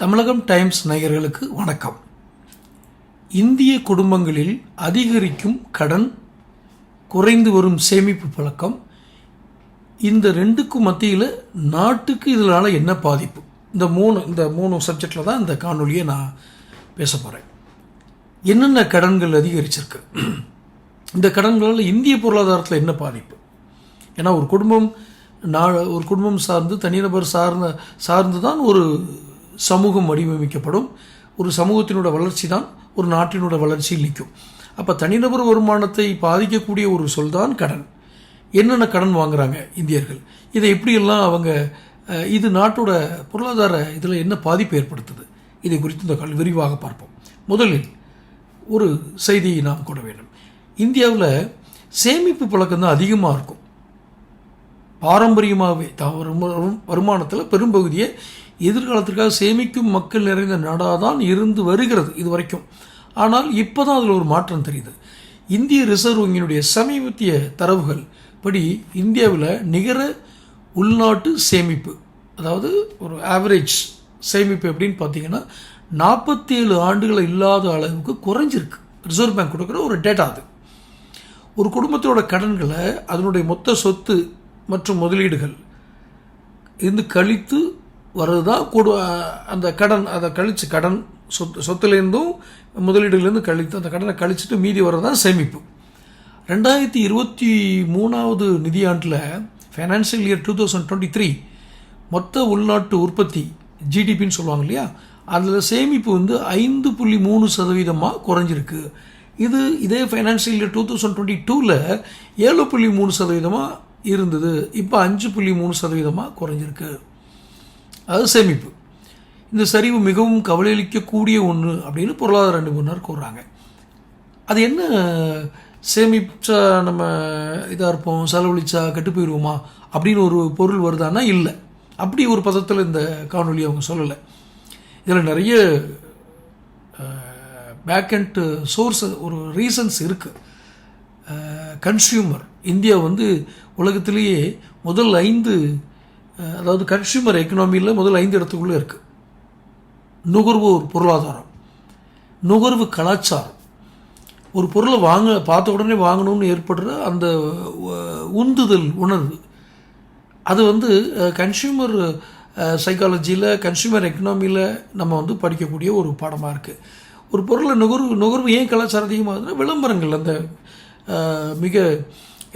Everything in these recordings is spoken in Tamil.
தமிழகம் டைம்ஸ் நேயர்களுக்கு வணக்கம். இந்திய குடும்பங்களில் அதிகரிக்கும் கடன் குறைந்து வரும் சேமிப்பு பழக்கம் இந்த ரெண்டுக்கும் மத்தியில் நாட்டுக்கு இதனால் என்ன பாதிப்பு? இந்த மூணு இந்த மூணு சப்ஜெக்டில் தான் இந்த காணொலியை நான் பேச போகிறேன் என்னென்ன கடன்கள் அதிகரிச்சிருக்கு? இந்த கடன்களால் இந்திய பொருளாதாரத்தில் என்ன பாதிப்பு? ஏன்னா ஒரு குடும்பம் நா ஒரு குடும்பம் சார்ந்து தனிநபர் சார்ந்த சார்ந்து தான் ஒரு சமூகம் வடிவமைக்கப்படும். ஒரு சமூகத்தினோட வளர்ச்சி தான் ஒரு நாட்டினோட வளர்ச்சியில் நிற்கும். அப்போ தனிநபர் வருமானத்தை பாதிக்கக்கூடிய ஒரு சொல் தான் கடன். என்னென்ன கடன் வாங்குறாங்க இந்தியர்கள்? இதை எப்படியெல்லாம் அவங்க இது நாட்டோட பொருளாதார இதில் என்ன பாதிப்பு ஏற்படுத்துது? இதை குறித்து இந்த கால் விரிவாக பார்ப்போம். முதலில் ஒரு செய்தியை நாம் கூட வேண்டும். இந்தியாவில் சேமிப்பு பழக்கம் தான் அதிகமாக இருக்கும் பாரம்பரியமாகவே தான் வருமானத்தில் பெரும்பகுதியை எதிர்காலத்திற்காக சேமிக்கும் மக்கள் நிறைந்த நாடாக தான் இருந்து வருகிறது இது வரைக்கும் ஆனால் இப்போ தான் அதில் ஒரு மாற்றம் தெரியுது. இந்திய ரிசர்வ் வங்கியினுடைய சமீபத்திய தரவுகள் படி இந்தியாவில் நிகர உள்நாட்டு சேமிப்பு அதாவது ஒரு ஆவரேஜ் சேமிப்பு எப்படின்னு பார்த்தீங்கன்னா நாற்பத்தி ஏழு ஆண்டுகள் இல்லாத அளவுக்கு குறைஞ்சிருக்கு. ரிசர்வ் பேங்க் கொடுக்குற ஒரு டேட்டா அது. ஒரு குடும்பத்தோட கடன்களை அதனுடைய மொத்த சொத்து மற்றும் முதலீடுகள் இருந்து கழித்து வர்றது தான் கூட அந்த கடன் அதை கழித்து கடன் சொத்து சொத்துலேருந்தும் முதலீடுலேருந்து கழித்து அந்த கடனை கழிச்சிட்டு மீதி வர்றது தான் சேமிப்பு. ரெண்டாயிரத்தி இருபத்தி மூணாவது நிதியாண்டில் financial year two thousand twenty three மொத்த உள்நாட்டு உற்பத்தி ஜிடிபின்னு சொல்லுவாங்க இல்லையா? அதில் சேமிப்பு வந்து ஐந்து புள்ளி மூணு சதவீதமாக குறைஞ்சிருக்கு. இது இதே financial year two thousand twenty டூவில் ஏழு புள்ளி மூணு சதவீதமாக இருந்தது. இப்போ அஞ்சு புள்ளி மூணு சதவீதமாக குறைஞ்சிருக்கு. அது சேமிப்பு. இந்த சரிவு மிகவும் கவலையளிக்கக்கூடிய ஒன்று அப்படின்னு பொருளாதார நிபுணர் கூறுறாங்க. அது என்ன? சேமிச்சா நம்ம இதாக இருப்போம் செலவழிச்சா கெட்டு போயிடுவோமா? அப்படின்னு ஒரு பொருள் வருதான்னா இல்லை. அப்படி ஒரு பதத்தில் இந்த காணொலி அவங்க சொல்லலை. இதில் நிறைய பேக் அண்ட் சோர்ஸ் ஒரு ரீசன்ஸ் இருக்குது கன்சியூமர் இந்தியா வந்து உலகத்திலேயே முதல் ஐந்து அதாவது கன்சியூமர் எக்கனாமியில் முதல் ஐந்து இடத்துக்குள்ளே இருக்குது நுகர்வோர் பொருளாதாரம். நுகர்வு கலாச்சாரம். ஒரு பொருளை வாங்க பார்த்த உடனே வாங்கணும்னு ஏற்படுற அந்த உந்துதல் உணர்வு. அது வந்து கன்சியூமர் சைக்காலஜியில் கன்சியூமர் எக்கனாமியில் நம்ம வந்து படிக்கக்கூடிய ஒரு பாடமாக இருக்குது ஒரு பொருளை நுகர்வு நுகர்வு ஏன் கலாச்சாரம் அதிகமாகுதுன்னா விளம்பரங்கள் அந்த மிக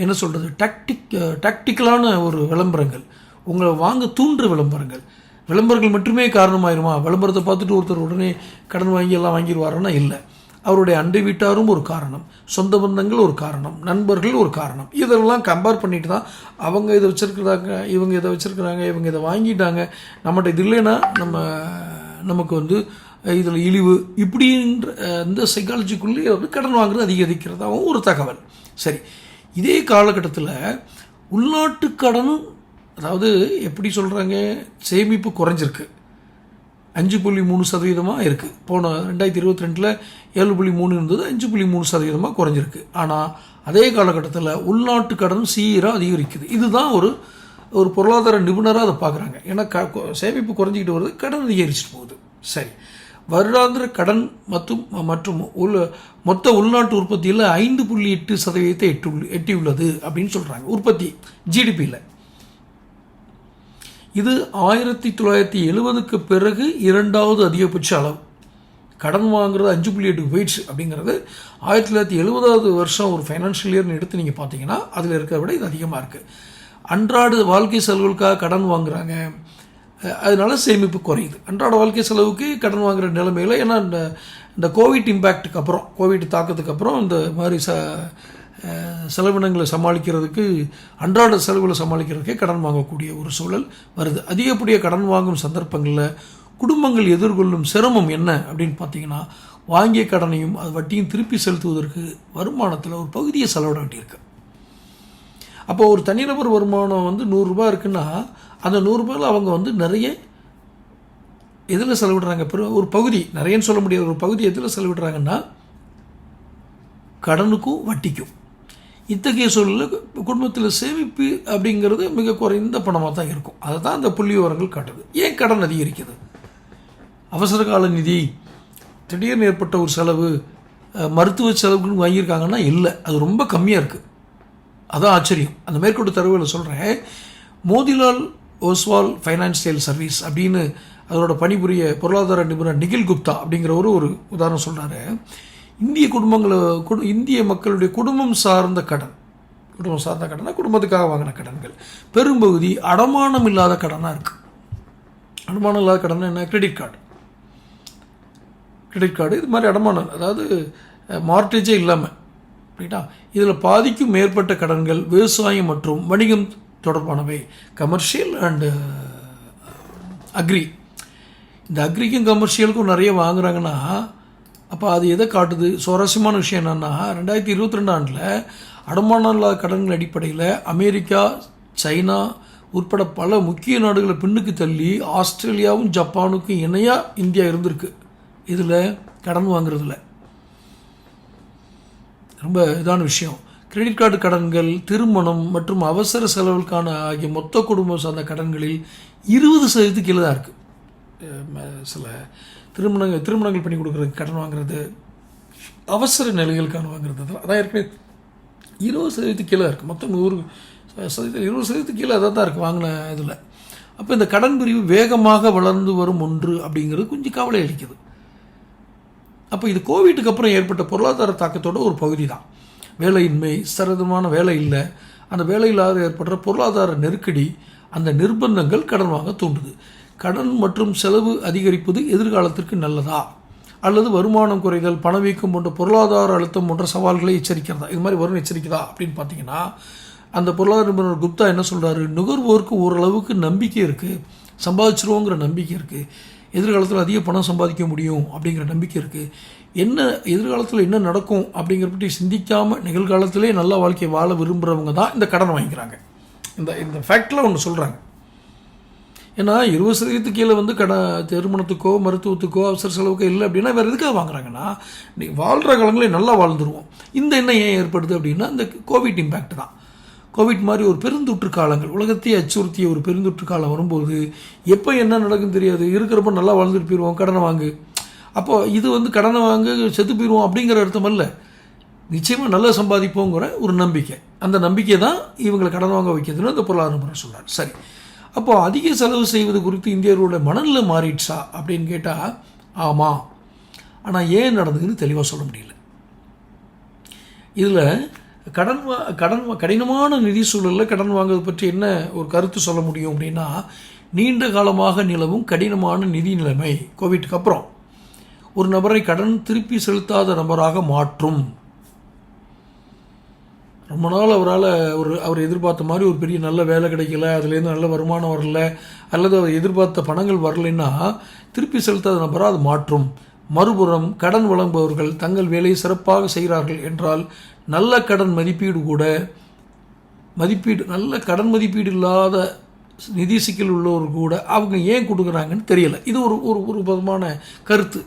என்ன சொல்கிறது டாக்டிக் டாக்டிக்கலான ஒரு விளம்பரங்கள். உங்களை வாங்க தூண்டுற விளம்பரங்கள். விளம்பரங்கள் மட்டுமே காரணமாயிருமா? விளம்பரத்தை பார்த்துட்டு ஒருத்தர் உடனே கடன் வாங்கி எல்லாம் வாங்கிடுவாருன்னா இல்லை. அவருடைய அண்டை வீட்டாரும் ஒரு காரணம். சொந்த பந்தங்கள் ஒரு காரணம். நண்பர்கள் ஒரு காரணம். இதெல்லாம் கம்பேர் பண்ணிட்டு தான் அவங்க இதை வச்சுருக்குறாங்க இவங்க இதை வச்சுருக்குறாங்க இவங்க இதை வாங்கிட்டாங்க. நம்மகிட்ட இது இல்லைன்னா நம்ம நமக்கு வந்து இதில் இழிவு. இப்படின்ற இந்த சைக்காலஜிக்குள்ளேயே வந்து கடன் வாங்குறது அதிகரிக்கிறதாகவும் ஒரு தகவல். சரி. இதே காலகட்டத்தில் உள்நாட்டு கடன் அதாவது எப்படி சொல்கிறாங்க சேமிப்பு குறைஞ்சிருக்கு. அஞ்சு புள்ளி மூணு சதவீதமாக இருக்குது போன ரெண்டாயிரத்தி இருபத்தி ரெண்டில் ஏழு புள்ளி மூணு இருந்தது அஞ்சு புள்ளி மூணு சதவீதமாக குறைஞ்சிருக்கு. ஆனால் அதே காலகட்டத்தில் உள்நாட்டு கடன் சீராக அதிகரிக்குது. இதுதான் ஒரு ஒரு பொருளாதார நிபுணராக அதை பார்க்குறாங்க ஏன்னா க சேமிப்பு குறைஞ்சிக்கிட்டு வருது கடன் அதிகரிச்சுட்டு போகுது. சரி. வருடாந்திர கடன் மற்றும் மற்றும் உள் மொத்த உள்நாட்டு உற்பத்தியில் ஐந்து புள்ளி எட்டு சதவீதத்தை எட்டு எட்டியுள்ளது அப்படின்னு சொல்கிறாங்க உற்பத்தி ஜிடிபியில் இது ஆயிரத்தி தொள்ளாயிரத்தி எழுபதுக்கு பிறகு இரண்டாவது அதிகபட்ச அளவு. கடன் வாங்குறது அஞ்சு புள்ளி எட்டு போயிடுச்சு அப்படிங்கிறது ஆயிரத்தி தொள்ளாயிரத்தி எழுபதாவது வருஷம் ஒரு ஃபைனான்ஷியல் இயர்னு எடுத்து நீங்கள் பார்த்தீங்கன்னா அதில் இருக்கிறத விட இது அதிகமாக இருக்குது அன்றாட வாழ்க்கை செலவுகளுக்காக கடன் வாங்குறாங்க. அதனால சேமிப்பு குறையுது. அன்றாட வாழ்க்கை செலவுக்கு கடன் வாங்குற நிலைமையில் ஏன்னா இந்த இந்த கோவிட் இம்பேக்ட்டுக்கு அப்புறம் கோவிட் தாக்கத்துக்கு அப்புறம் இந்த மாதிரி ச செலவினங்களை சமாளிக்கிறதுக்கு அன்றாட செலவுகளை சமாளிக்கிறதுக்கே கடன் வாங்கக்கூடிய ஒரு சூழல் வருது. அதிகப்படிய கடன் வாங்கும் சந்தர்ப்பங்களில் குடும்பங்கள் எதிர்கொள்ளும் சிரமம் என்ன அப்படின்னு பார்த்தீங்கன்னா வாங்கிய கடனையும் அது வட்டியும் திருப்பி செலுத்துவதற்கு வருமானத்தில் ஒரு பகுதியை செலவிட வேண்டியிருக்கு அப்போ ஒரு தனிநபர் வருமானம் வந்து நூறுரூபா இருக்குன்னா அந்த நூறுரூபாயில் அவங்க வந்து நிறைய எதில் செலவிடுறாங்க? பெரு- ஒரு பகுதி நிறையன்னு சொல்ல முடியாது ஒரு பகுதி எதில் செலவிடுறாங்கன்னா கடனுக்கும் வட்டிக்கும். இத்தகைய சூழலில் குடும்பத்தில் சேமிப்பு அப்படிங்கிறது மிக குறைந்த பணமாக தான் இருக்கும். அதை தான் அந்த புள்ளி விவரங்கள் காட்டுது. ஏன் கடன் அதிகரிக்குது? அவசர கால நிதி திடீர்னு ஏற்பட்ட ஒரு செலவு மருத்துவ செலவுக்குன்னு வாங்கியிருக்காங்கன்னா இல்லை. அது ரொம்ப கம்மியாக இருக்குது அதான் ஆச்சரியம். அந்த மேற்கொண்டு தரவுகளை சொல்கிறேன் மோதிலால் ஓஸ்வால் ஃபைனான்சியல் சர்வீஸ் அப்படின்னு அதோட பணிபுரிய பொருளாதார நிபுணர் நிகில் குப்தா அப்படிங்கிறவரு ஒரு உதாரணம் சொல்கிறாரு இந்திய குடும்பங்களை குடு இந்திய மக்களுடைய குடும்பம் சார்ந்த கடன். குடும்பம் சார்ந்த கடனா? குடும்பத்துக்காக வாங்கின கடன்கள். பெரும்பகுதி அடமானம் இல்லாத கடனாக இருக்குது அடமானம் இல்லாத கடன் என்ன? Credit card. கிரெடிட் கார்டு இது மாதிரி அடமானம் அதாவது மார்டேஜே இல்லாமல் அப்படின்னா இதில் பாதிக்கும் மேற்பட்ட கடன்கள் விவசாயம் மற்றும் வணிகம் தொடர்பானவை. கமர்ஷியல் அண்டு அக்ரி இந்த அக்ரிக்கும் கமர்ஷியலுக்கும் நிறைய வாங்குறாங்கன்னா அப்போ அது எதை காட்டுது? சுவாரஸ்யமான விஷயம் என்னென்னா ரெண்டாயிரத்தி இருபத்தி ரெண்டு ஆண்டில் அடமான இல்லாத கடன்கள் அடிப்படையில் அமெரிக்கா சைனா உட்பட பல முக்கிய நாடுகளை பின்னுக்கு தள்ளி ஆஸ்திரேலியாவும் ஜப்பானுக்கும் இணையாக இந்தியா இருந்திருக்கு. இதில் கடன் வாங்குறதுல. ரொம்ப இதான விஷயம். கிரெடிட் கார்டு கடன்கள் திருமணம் மற்றும் அவசர செலவுகளுக்கான ஆகிய மொத்த குடும்பம் சார்ந்த கடன்களில் இருபது சதவீதத்துக்கு கீழே தான் இருக்குது சில திருமணங்கள் திருமணங்கள் பண்ணி கொடுக்குறதுக்கு கடன் வாங்குறது அவசர நிலைகளுக்கான வாங்குறது அதான் ஏற்கனவே இருபது சதவீதத்துக்கு கீழே இருக்குது மொத்தம் நூறு சதவீதம் இருபது சதவீதத்துக்கு கீழே அதான் தான் இருக்குது வாங்கின இதில். அப்போ இந்த கடன் பிரிவு வேகமாக வளர்ந்து வரும் ஒன்று அப்படிங்கிறது கொஞ்சம் கவலை அளிக்குது. அப்போ இது கோவிட்டுக்கு அப்புறம் ஏற்பட்ட பொருளாதார தாக்கத்தோட ஒரு பகுதி தான். வேலையின்மை சரதமான வேலை இல்லை. அந்த வேலையில்லாத ஏற்படுற பொருளாதார நெருக்கடி அந்த நிர்பந்தங்கள் கடன் வாங்க தூண்டுது. கடன் மற்றும் செலவு அதிகரிப்பது எதிர்காலத்திற்கு நல்லதா? அல்லது வருமானம் குறைதல் பணவீக்கம் போன்ற பொருளாதார அழுத்தம் போன்ற சவால்களை எச்சரிக்கிறதா? இது மாதிரி வரும் எச்சரிக்கிறதா அப்படின்னு பார்த்தீங்கன்னா அந்த பொருளாதார நிபுணர் குப்தா என்ன சொல்கிறாரு நுகர்வோருக்கு ஓரளவுக்கு நம்பிக்கை இருக்குது சம்பாதிச்சிருவோங்கிற நம்பிக்கை இருக்குது எதிர்காலத்தில் அதிக பணம் சம்பாதிக்க முடியும் அப்படிங்கிற நம்பிக்கை இருக்குது என்ன எதிர்காலத்தில் என்ன நடக்கும் அப்படிங்கிற பற்றி சிந்திக்காமல் நிகழ்காலத்திலே நல்ல வாழ்க்கையை வாழ விரும்புகிறவங்க தான் இந்த கடன் வாங்கிக்கிறாங்க. இந்த இந்த ஃபேக்டில் ஒன்று சொல்கிறாங்க ஏன்னா இருபது சதவீதத்துக்கு கீழே வந்து கடன் திருமணத்துக்கோ மருத்துவத்துக்கோ அவசர செலவுக்கோ இல்லை அப்படின்னா வேறு எதுக்காக வாங்குறாங்கன்னா நீ வாழ்கிற காலங்களே நல்லா வாழ்ந்துருவோம். இந்த எண்ணம் ஏன் ஏற்படுது அப்படின்னா இந்த கோவிட் இம்பேக்ட் தான். கோவிட் மாதிரி ஒரு பெருந்தொற்று காலங்கள் உலகத்தையே அச்சுறுத்திய ஒரு பெருந்தொற்று காலம் வரும்போது எப்போ என்ன நடக்கும் தெரியாது. இருக்கிறப்ப நல்லா வாழ்ந்துட்டு போயிடுவோம் கடனை வாங்கு. அப்போது இது வந்து கடனை வாங்க செத்து போயிடுவோம் அப்படிங்கிற அர்த்தம் அல்ல. நிச்சயமாக நல்லா சம்பாதிப்போங்கிற ஒரு நம்பிக்கை. அந்த நம்பிக்கை தான் இவங்களை கடன் வாங்க வைக்கிறதுன்னு அந்த பொருளாதார முறை சொல்கிறார் சரி. அப்போது அதிக செலவு செய்வது குறித்து இந்தியர்களோட மனநிலை மாறிடுச்சா அப்படின்னு கேட்டால் ஆமாம் ஆனால் ஏன் நடந்ததுன்னு தெளிவாக சொல்ல முடியல. இதில் கடன் வா கடன் கடினமான நிதி சூழலில் கடன் வாங்குவது பற்றி என்ன ஒரு கருத்து சொல்ல முடியும் அப்படின்னா நீண்ட காலமாக நிலவும் கடினமான நிதி நிலைமை கோவிட்டுக்கு அப்புறம். ஒரு நபரை கடன் திருப்பி செலுத்தாத நபராக மாற்றும். ரொம்ப நாள் அவரால் ஒரு அவர் எதிர்பார்த்த மாதிரி ஒரு பெரிய நல்ல வேலை கிடைக்கல அதுலேருந்து நல்ல வருமானம் வரல அல்லது அவர் எதிர்பார்த்த பணங்கள் வரலைன்னா திருப்பி செலுத்தாத நபராக அது மாற்றும். மறுபுறம் கடன் வழங்குபவர்கள் தங்கள் வேலையை சிறப்பாக செய்கிறார்கள் என்றால் நல்ல கடன் மதிப்பீடு கூட மதிப்பீடு நல்ல கடன் மதிப்பீடு இல்லாத நிதி சிக்கல் உள்ளவர் கூட அவங்க ஏன் கொடுக்குறாங்கன்னு தெரியல. இது ஒரு ஒரு ஒரு விதமான கருத்து.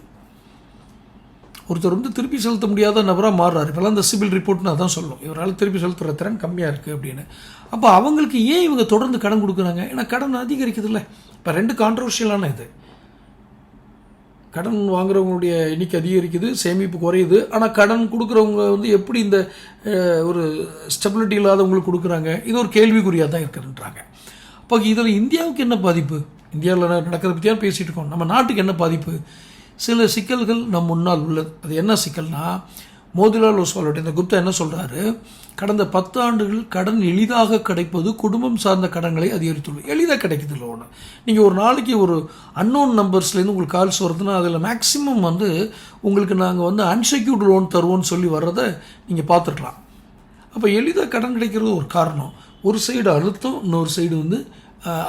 ஒருத்தர் வந்து திருப்பி செலுத்த முடியாத நபராக மாறுறாரு. இப்போல்லாம் இந்த சிபில் ரிப்போர்ட்னு அதான் சொல்லும் இவரால் திருப்பி செலுத்துகிற திறன் கம்மியாக இருக்குது அப்படின்னு. அப்போ அவங்களுக்கு ஏன் இவங்க தொடர்ந்து கடன் கொடுக்குறாங்க? ஏன்னா கடன் அதிகரிக்குது இல்லை இப்போ ரெண்டு கான்ட்ரவர்ஷியலான இது. கடன் வாங்குறவங்களுடைய எண்ணிக்கை அதிகரிக்குது சேமிப்பு குறையுது. ஆனால் கடன் கொடுக்குறவங்க வந்து எப்படி இந்த ஒரு ஸ்டெபிலிட்டி இல்லாதவங்களுக்கு கொடுக்குறாங்க? இது ஒரு கேள்விக்குறியாக தான் இருக்குன்றாங்க. அப்போ இதில் இந்தியாவுக்கு என்ன பாதிப்பு? இந்தியாவில் நடக்கிறத பற்றியாக பேசிகிட்டு இருக்கோம். நம்ம நாட்டுக்கு என்ன பாதிப்பு? சில சிக்கல்கள் நம் முன்னால் உள்ளது. அது என்ன சிக்கல்னா மோதிலால் ஒஸ்வாலோட இந்த குப்தா என்ன சொல்கிறாரு கடந்த பத்து ஆண்டுகள் கடன் எளிதாக கிடைப்பது குடும்பம் சார்ந்த கடன்களை அதிகரித்துள்ளது. எளிதாக கிடைக்குது இல்லை ஒன்று நீங்கள் ஒரு நாளைக்கு ஒரு அன்னோன் நம்பர்ஸ்லேருந்து உங்களுக்கு கால்ஸ் வருதுன்னா அதில் மேக்ஸிமம் வந்து உங்களுக்கு நாங்கள் வந்து அன்செக்யூர்டு லோன் தருவோம்னு சொல்லி வர்றதை நீங்கள் பார்த்துக்கலாம் அப்போ எளிதாக கடன் கிடைக்கிறது ஒரு காரணம். ஒரு சைடு அழுத்தம் இன்னொரு சைடு வந்து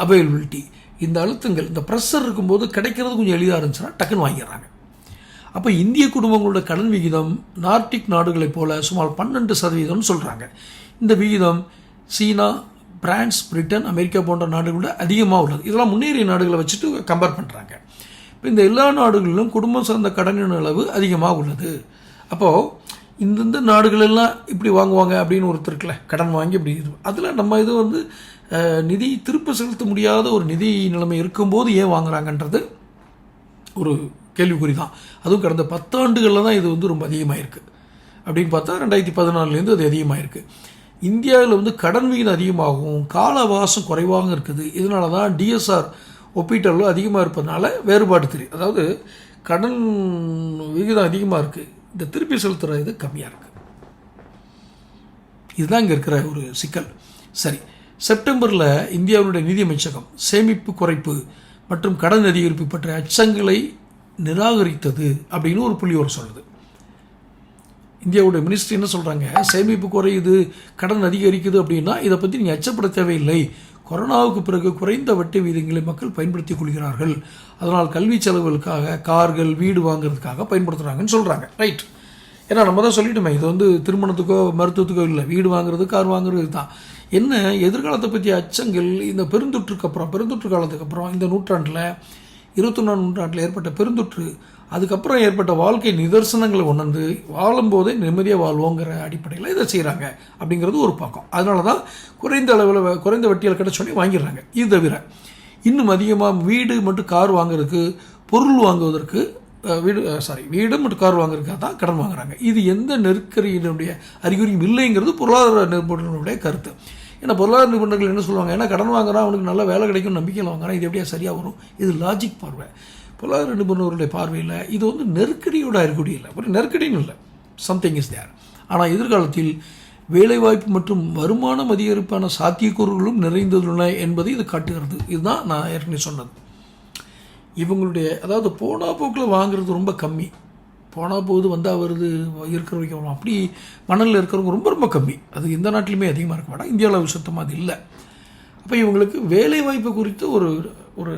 அவைலபிலிட்டி இந்த அழுத்தங்கள் இந்த ப்ரெஷர் இருக்கும்போது கிடைக்கிறது கொஞ்சம் எளிதாக இருந்துச்சுன்னா டக்குன்னு வாங்கிடுறாங்க. அப்போ இந்திய குடும்பங்களோட கடன் விகிதம் நார்டிக் நாடுகளைப் போல சுமார் பன்னெண்டு சதவீதம்னு சொல்கிறாங்க இந்த விகிதம் சீனா பிரான்ஸ் பிரிட்டன் அமெரிக்கா போன்ற நாடுகளோட அதிகமாக உள்ளது. இதெல்லாம் முன்னேறிய நாடுகளை வச்சுட்டு கம்பேர் பண்ணுறாங்க இப்போ இந்த எல்லா நாடுகளிலும் குடும்பம் சார்ந்த கடனின் அளவு அதிகமாக உள்ளது. அப்போது இந்தந்த நாடுகளெல்லாம் இப்படி வாங்குவாங்க அப்படின்னு ஒருத்தருக்குல கடன் வாங்கி இப்படி அதில் நம்ம இது வந்து நிதி திருப்ப செலுத்த முடியாத ஒரு நிதி நிலைமை இருக்கும்போது ஏன் வாங்குறாங்கன்றது ஒரு கேள்விக்குறி தான் அதுவும் கடந்த பத்தாண்டுகளில் தான் இது வந்து ரொம்ப அதிகமாக இருக்குது அப்படின்னு பார்த்தா ரெண்டாயிரத்தி பதினாலுலேருந்து அது அதிகமாக இருக்குது இந்தியாவில் வந்து கடன் விகிதம் அதிகமாகவும் கால அவகாசம் குறைவாகவும் இருக்குது. இதனால தான் டிஎஸ்ஆர் ஒப்பீட்டளவு அதிகமாக இருப்பதனால வேறுபாடு தெரியும். அதாவது கடன் விகிதம் அதிகமாக இருக்குது இந்த திருப்பி செலுத்துகிற இது கம்மியாக இருக்குது இதுதான் இங்கே இருக்கிற ஒரு சிக்கல். சரி. செப்டம்பரில் இந்தியாவுடைய நிதி அமைச்சகம் சேமிப்பு குறைப்பு மற்றும் கடன் அதிகரிப்பு பற்றிய அச்சங்களை நிராகரித்தது அப்படின்னு ஒரு புள்ளியோர் சொல்லுது. இந்தியாவுடைய மினிஸ்ட்ரி என்ன சொல்கிறாங்க சேமிப்பு குறையுது கடன் அதிகரிக்குது அப்படின்னா இதை பற்றி நீங்கள் அச்சப்பட தேவையில்லை. கொரோனாவுக்கு பிறகு குறைந்த வட்டி விகிதங்களை மக்கள் பயன்படுத்திக் கொள்கிறார்கள். அதனால் கல்வி செலவுகளுக்காக கார்கள் வீடு வாங்குறதுக்காக பயன்படுத்துகிறாங்கன்னு சொல்கிறாங்க ரைட் ஏன்னா நம்ம தான் சொல்லிட்டோமே இது வந்து திருமணத்துக்கோ மருத்துவத்துக்கோ இல்லை. வீடு வாங்குறது கார் வாங்குறது தான். என்ன எதிர்காலத்தை பற்றிய அச்சங்கள் இந்த பெருந்தொற்றுக்கு அப்புறம் பெருந்தொற்று காலத்துக்கு அப்புறம் இந்த நூற்றாண்டில் இருபத்தொன்னாம் நூற்றாண்டில் ஏற்பட்ட பெருந்தொற்று அதுக்கப்புறம் ஏற்பட்ட வாழ்க்கை நிதர்சனங்களை உணர்ந்து வாழும்போதே நிம்மதியாக வாழ்வோங்கிற அடிப்படையில் இதை செய்கிறாங்க அப்படிங்கிறது ஒரு பக்கம். அதனால தான் குறைந்த அளவில் குறைந்த வட்டியில் கிடைச்சோடனே வாங்கிடுறாங்க. இது தவிர இன்னும் அதிகமாக வீடு மற்றும் கார் வாங்குறதுக்கு பொருள் வாங்குவதற்கு வீடு சாரி வீடு மற்றும் கார் வாங்குறதுக்காக தான் கடன் வாங்குறாங்க. இது எந்த நெருக்கடியினுடைய அறிகுறியும் இல்லைங்கிறது பொருளாதார நிபுணர்களுடைய கருத்து. ஏன்னா பொருளாதார நிபுணர்கள் என்ன சொல்லுவாங்க? ஏன்னா கடன் வாங்குறான் அவனுக்கு நல்ல வேலை கிடைக்கும் நம்பிக்கையில் வாங்குறான் இது எப்படியா சரியாக வரும்? இது லாஜிக் பார்வை. பொருளாதார நிபுணர்களுடைய பார்வையில் இது வந்து நெருக்கடியோட அறிகுறி இல்லை. ஒரு நெருக்கடின்னு இல்லை. சம்திங் இஸ் தேர் ஆனால் எதிர்காலத்தில் வேலைவாய்ப்பு மற்றும் வருமானம் அதிகரிப்பான சாத்தியக்கூறுகளும் நிறைந்துள்ளன என்பதை இது காட்டுகிறது. இதுதான் நான் ஏற்கனவே சொன்னது. இவங்களுடைய அதாவது போனா போக்கில் வாங்குறது ரொம்ப கம்மி. போனா போகுது வந்தால் வருது இருக்கிற வரைக்கும் வரும். அப்படி மணலில் இருக்கிறவங்க ரொம்ப ரொம்ப கம்மி. அது எந்த நாட்டிலுமே அதிகமாக இருக்க மாட்டாங்க. இந்தியாவில் சுத்தமாக அது இல்லை. அப்போ இவங்களுக்கு வேலை வாய்ப்பு குறித்து ஒரு ஒரு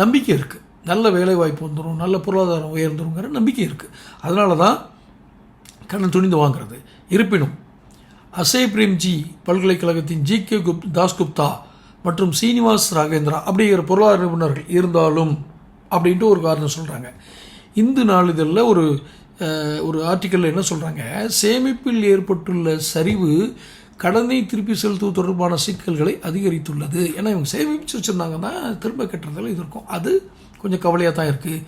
நம்பிக்கை இருக்குது நல்ல வேலை வாய்ப்பு வந்துடும் நல்ல பொருளாதாரம் உயர்ந்துருங்கிற நம்பிக்கை இருக்குது அதனால தான் கடன் துணிந்து வாங்குறது. இருப்பினும் அசே பிரேம்ஜி பல்கலைக்கழகத்தின் ஜி கே குப் தாஸ்குப்தா மற்றும் சீனிவாஸ் ராகேந்திரா அப்படிங்கிற பொருளாதார நிபுணர்கள் இருந்தாலும் அப்படின்ட்டு ஒரு காரணம் சொல்கிறாங்க இந்து நாளிதழில் ஒரு ஒரு ஆர்டிக்கலில் என்ன சொல்கிறாங்க சேமிப்பில் ஏற்பட்டுள்ள சரிவு கடனை திருப்பி செலுத்துவது தொடர்பான சிக்கல்களை அதிகரித்துள்ளது. ஏன்னா இவங்க சேமிச்சு வச்சுருந்தாங்கன்னா திரும்ப கட்டுறதுல இது இருக்கும் அது கொஞ்சம் கவலையாக தான் இருக்குது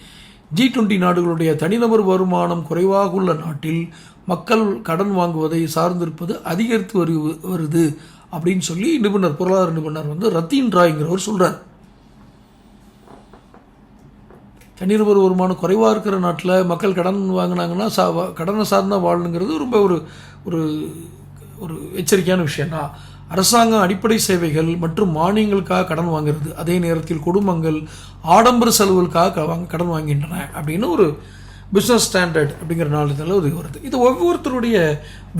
ஜி டுவெண்ட்டி நாடுகளுடைய தனிநபர் வருமானம் குறைவாக உள்ள நாட்டில் மக்கள் கடன் வாங்குவதை சார்ந்திருப்பது அதிகரித்து வரு வருது. அப்படின்னு சொல்லி நிபுணர் பொருளாதார நிபுணர் வந்து ரத்தீன் ராய்ங்கிறவர் சொல்கிறார் தனிநபர் வருமானம் குறைவாக இருக்கிற நாட்டில் மக்கள் கடன் வாங்கினாங்கன்னா சா கடனை சார்ந்தா வாழணுங்கிறது ரொம்ப ஒரு ஒரு ஒரு எச்சரிக்கையான விஷயம்னா அரசாங்கம் அடிப்படை சேவைகள் மற்றும் மானியங்களுக்காக கடன் வாங்குறது அதே நேரத்தில் குடும்பங்கள் ஆடம்பர செலவுகளுக்காக கடன் வாங்கின்றன அப்படின்னு ஒரு பிஸ்னஸ் ஸ்டாண்டர்ட் அப்படிங்கிற நாளிதழில் உதவி வருது. இது ஒவ்வொருத்தருடைய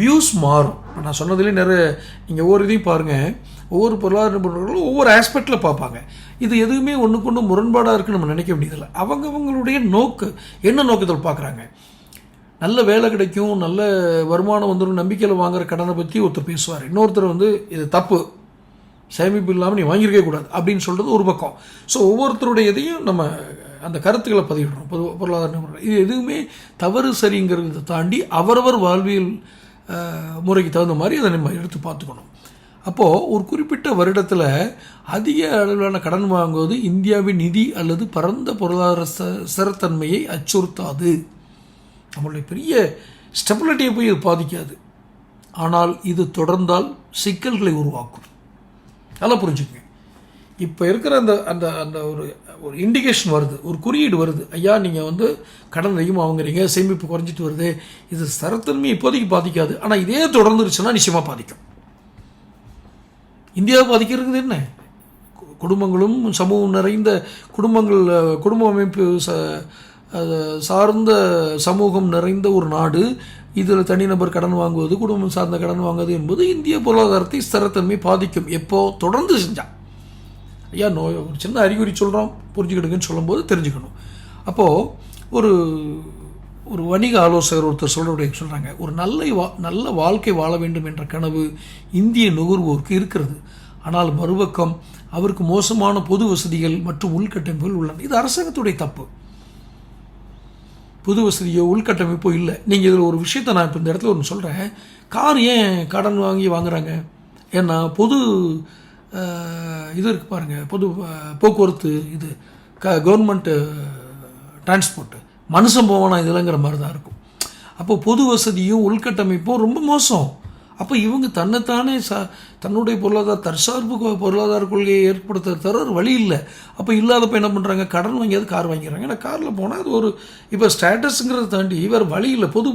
வியூஸ் மாறும். நான் சொன்னதுலேயே நிறைய நீங்கள் ஒவ்வொரு இதையும் பாருங்கள் ஒவ்வொரு பொருளாதார நிபுணர்களும் ஒவ்வொரு ஆஸ்பெக்டில் பார்ப்பாங்க. இது எதுவுமே ஒன்றுக்கு ஒன்று முரண்பாடாக இருக்குன்னு நம்ம நினைக்க வேண்டியதில்லை. அவங்கவுங்களுடைய நோக்கு என்ன நோக்கத்தில் பார்க்குறாங்க? நல்ல வேலை கிடைக்கும் நல்ல வருமானம் வந்துடும் நம்பிக்கையில் வாங்குற கடனை பற்றி ஒருத்தர் பேசுவார். இன்னொருத்தர் வந்து இது தப்பு. சேமிப்பு இல்லாமல் நீ வாங்கியிருக்கவே கூடாது. அப்படின்னு சொல்கிறது ஒரு பக்கம். ஸோ ஒவ்வொருத்தருடைய இதையும் நம்ம அந்த கருத்துக்களை பதிவிடுறோம். பொது பொருளாதார நிபுணர் இது எதுவுமே தவறு சரிங்கிறத தாண்டி அவரவர் வாழ்வியல் முறைக்கு தகுந்த மாதிரி அதை நம்ம எடுத்து பார்த்துக்கணும். அப்போது ஒரு குறிப்பிட்ட வருடத்தில் அதிக அளவிலான கடன் வாங்குவது இந்தியாவின் நிதி அல்லது பரந்த பொருளாதார ச ஸ்திரத்தன்மையை அச்சுறுத்தாது. நம்மளுடைய பெரிய ஸ்டெபிலிட்டியை போய் இது பாதிக்காது. ஆனால் இது தொடர்ந்தால் சிக்கல்களை உருவாக்கும். நல்லா புரிஞ்சுக்கங்க. இப்போ இருக்கிற அந்த அந்த அந்த ஒரு ஒரு இண்டிகேஷன் வருது. ஒரு குறியீடு வருது. ஐயா நீங்கள் வந்து கடன் அதிகமாக வாங்குறீங்க சேமிப்பு குறைஞ்சிட்டு வருது. இது ஸ்திரத்தன்மை இப்போதைக்கு பாதிக்காது. ஆனால் இதே தொடர்ந்துருச்சுன்னா நிச்சயமாக பாதிக்கும். இந்தியாவை பாதிக்கிறது என்ன? கு- குடும்பங்களும் சமூகம் நிறைந்த குடும்பங்கள் குடும்ப அமைப்பு ச சார்ந்த சமூகம் நிறைந்த ஒரு நாடு. இதில் தனிநபர் கடன் வாங்குவது குடும்பம் சார்ந்த கடன் வாங்குவது என்பது இந்திய பொருளாதாரத்தை ஸ்திரத்தன்மை பாதிக்கும். எப்போ? தொடர்ந்து செஞ்சான் ஐயா நோய் ஒரு சின்ன அறிகுறி சொல்கிறோம் புரிஞ்சுக்கிடுங்கன்னு சொல்லும்போது தெரிஞ்சுக்கணும். அப்போது ஒரு ஒரு வணிக ஆலோசகர் ஒருத்தர் சொல்கிறவடைய சொல்கிறாங்க ஒரு நல்ல வா நல்ல வாழ்க்கை வாழ வேண்டும் என்ற கனவு இந்திய நுகர்வோருக்கு இருக்கிறது. ஆனால் மறுபக்கம் அவருக்கு மோசமான பொது வசதிகள் மற்றும் உள்கட்டமைப்புகள் உள்ளன. இது அரசாங்கத்துடைய தப்பு. புது வசதியோ உள்கட்டமைப்போ இல்லை. நீங்கள் இதில் ஒரு விஷயத்தை நான் இப்போ இந்த இடத்துல ஒன்று சொல்கிறேன் கார் ஏன் கடன் வாங்கி வாங்குறாங்க? ஏன்னா பொது இது இருக்குது பாருங்கள் பொது போக்குவரத்து இது க கவர்மெண்ட்டு டிரான்ஸ்போர்ட்டு மனுஷன் போவானா இதெல்லாங்கிற மாதிரி தான் இருக்கும். அப்போ பொது வசதியும் உள்கட்டமைப்பும் ரொம்ப மோசம். அப்போ இவங்க தன்னைத்தானே ச தன்னுடைய பொருளாதார தற்சார்பு பொருளாதார கொள்கையை ஏற்படுத்த தர ஒரு வழி இல்லை. அப்போ இல்லாதப்போ என்ன பண்ணுறாங்க கடன் வாங்கியாவது கார் வாங்கிடுறாங்க. ஏன்னா காரில் போனால் அது ஒரு இப்போ ஸ்டேட்டஸுங்கிறத தாண்டி வேறு வழி இல்லை. பொது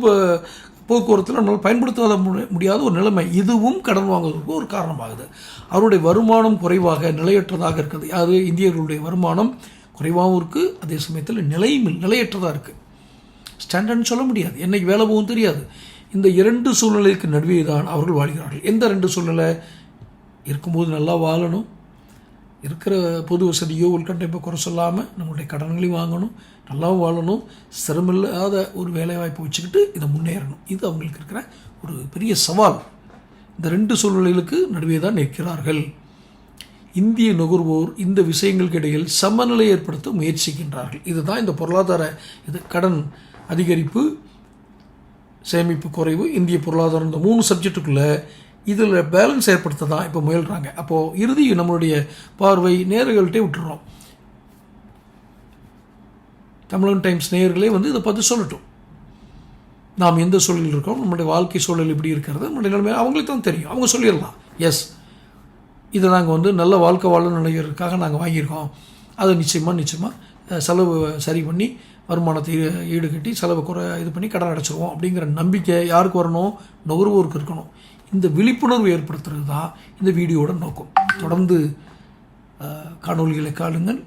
போக்குவரத்தில் நம்மளால் பயன்படுத்த முடியாத ஒரு நிலைமை. இதுவும் கடன் வாங்குவதற்கு ஒரு காரணமாகுது. அவருடைய வருமானம் குறைவாக நிலையற்றதாக இருக்குது. அது இந்தியர்களுடைய வருமானம் குறைவாகவும் இருக்குது அதே சமயத்தில் நிலையும் நிலையற்றதாக இருக்குது ஸ்டாண்டர்ட்னு சொல்ல முடியாது. என்னைக்கு வேலை போகும் தெரியாது. இந்த இரண்டு சூழ்நிலைக்கு நடுவே தான் அவர்கள் வாழ்கிறார்கள். எந்த ரெண்டு சூழ்நிலை? இருக்கும்போது நல்லா வாழணும். இருக்கிற பொது வசதியோ உள்கட்டமைப்பை குறை சொல்லாமல் நம்மளுடைய கடன்களையும் வாங்கணும். நல்லாவும் வாழணும் சிரமில்லாத ஒரு வேலைவாய்ப்பு வச்சுக்கிட்டு இதை முன்னேறணும். இது அவங்களுக்கு இருக்கிற ஒரு பெரிய சவால். இந்த ரெண்டு சூழ்நிலைகளுக்கு நடுவே தான் நிற்கிறார்கள். இந்திய நுகர்வோர் இந்த விஷயங்களுக்கு இடையில் சமநிலை ஏற்படுத்த முயற்சிக்கின்றார்கள். இதுதான் இந்த பொருளாதார இது கடன் அதிகரிப்பு சேமிப்பு குறைவு இந்திய பொருளாதாரம் இந்த மூணு சப்ஜெக்ட்டுக்குள்ளே இதில் பேலன்ஸ் ஏற்படுத்த தான் இப்போ முயல்கிறாங்க அப்போது இறுதி நம்மளுடைய பார்வை நேர்கள்ட்டே விட்டுறோம். தமிழன் டைம்ஸ் நேயர்களே வந்து இதை பார்த்து சொல்லட்டும். நாம் எந்த சூழலில் இருக்கோம்? நம்மளுடைய வாழ்க்கை சூழல் எப்படி இருக்கிறது? நம்முடைய நிலைமை அவங்களுக்கு தான் தெரியும். அவங்க சொல்லிடலாம். எஸ் இதை நாங்கள் வந்து நல்ல வாழ்க்கை வாழ நிலையருக்காக நாங்கள் வாங்கியிருக்கோம். அதை நிச்சயமாக நிச்சயமாக செலவு சரி பண்ணி வருமானத்தை ஈடுகட்டி செலவு குறை இது பண்ணி கடன் அடைச்சிருவோம் அப்படிங்கிற நம்பிக்கை யாருக்கு வரணும்? நுகர்வோருக்கு இருக்கணும். இந்த விழிப்புணர்வு ஏற்படுத்துறது தான் இந்த வீடியோட நோக்கம். தொடர்ந்து காணொலிகளை காணொளிகளை காணுங்கள்.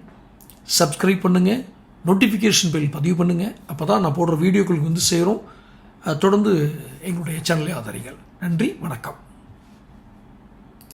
சப்ஸ்கிரைப் பண்ணுங்கள் நோட்டிஃபிகேஷன் பெல் பதிவு பண்ணுங்கள் அப்போ தான் நான் போடுற வீடியோக்களுக்கு வந்து சேரும். தொடர்ந்து எங்களுடைய சேனலை ஆதரிங்கள். நன்றி வணக்கம்.